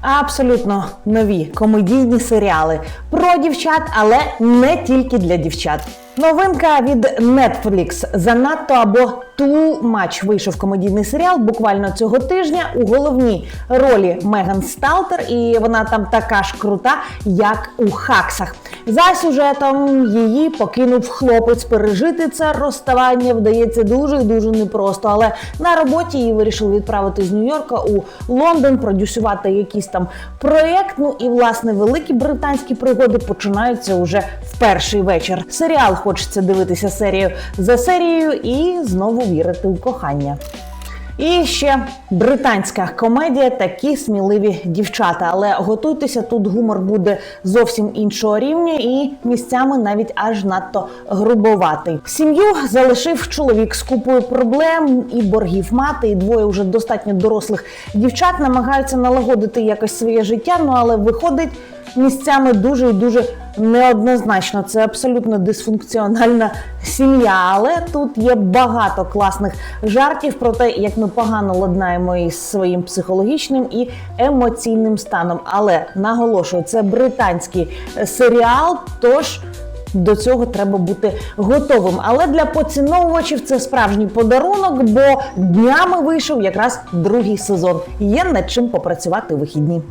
Абсолютно нові комедійні серіали про дівчат, але не тільки для дівчат. Новинка від Netflix занадто або too much вийшов комедійний серіал буквально цього тижня у головній ролі Меган Сталтер, і вона там така ж крута, як у Хаксах. За сюжетом її покинув хлопець. Пережити це розставання вдається дуже дуже непросто. Але на роботі її вирішили відправити з Нью-Йорка у Лондон, продюсувати якийсь там проєкт. Ну і власне великі британські пригоди починаються уже в перший вечір. Серіал хочеться дивитися серію за серією і знову вірити у кохання. І ще британська комедія такі сміливі дівчата. Але готуйтеся, тут гумор буде зовсім іншого рівня і місцями навіть аж надто грубоватий. Сім'ю залишив чоловік з купою проблем і боргів мати, і двоє вже достатньо дорослих дівчат намагаються налагодити якось своє життя. Ну але виходить місцями дуже і дуже неоднозначно. Це абсолютно дисфункціональна сім'я. Але тут є багато класних жартів про те, як ми погано ладнаємо із своїм психологічним і емоційним станом. Але наголошую, це британський е, серіал. Тож. До цього треба бути готовим. Але для поціновувачів це справжній подарунок, бо днями вийшов якраз другий сезон. Є над чим попрацювати вихідні.